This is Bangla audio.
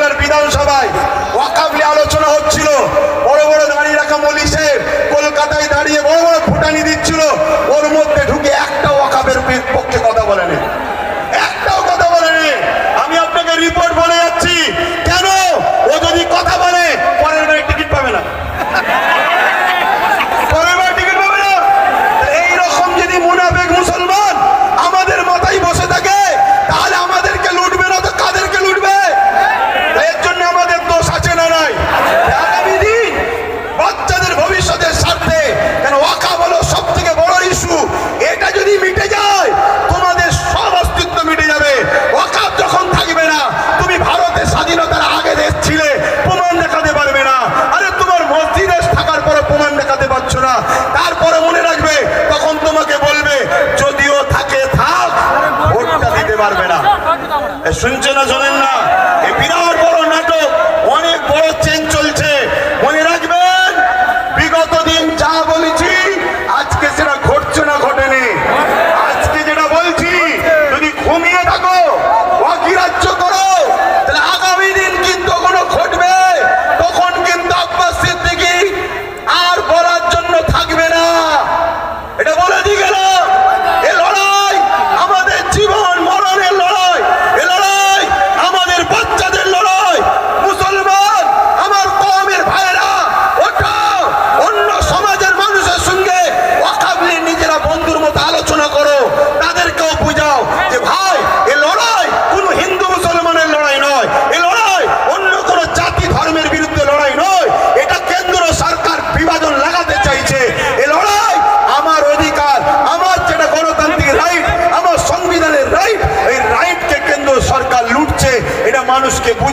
বাংলার বিধানসভা। শুনছে না শোনেন না। এই বিরাট বড় নাটক অনেক বড় চেঞ্জ চলছে। que buscam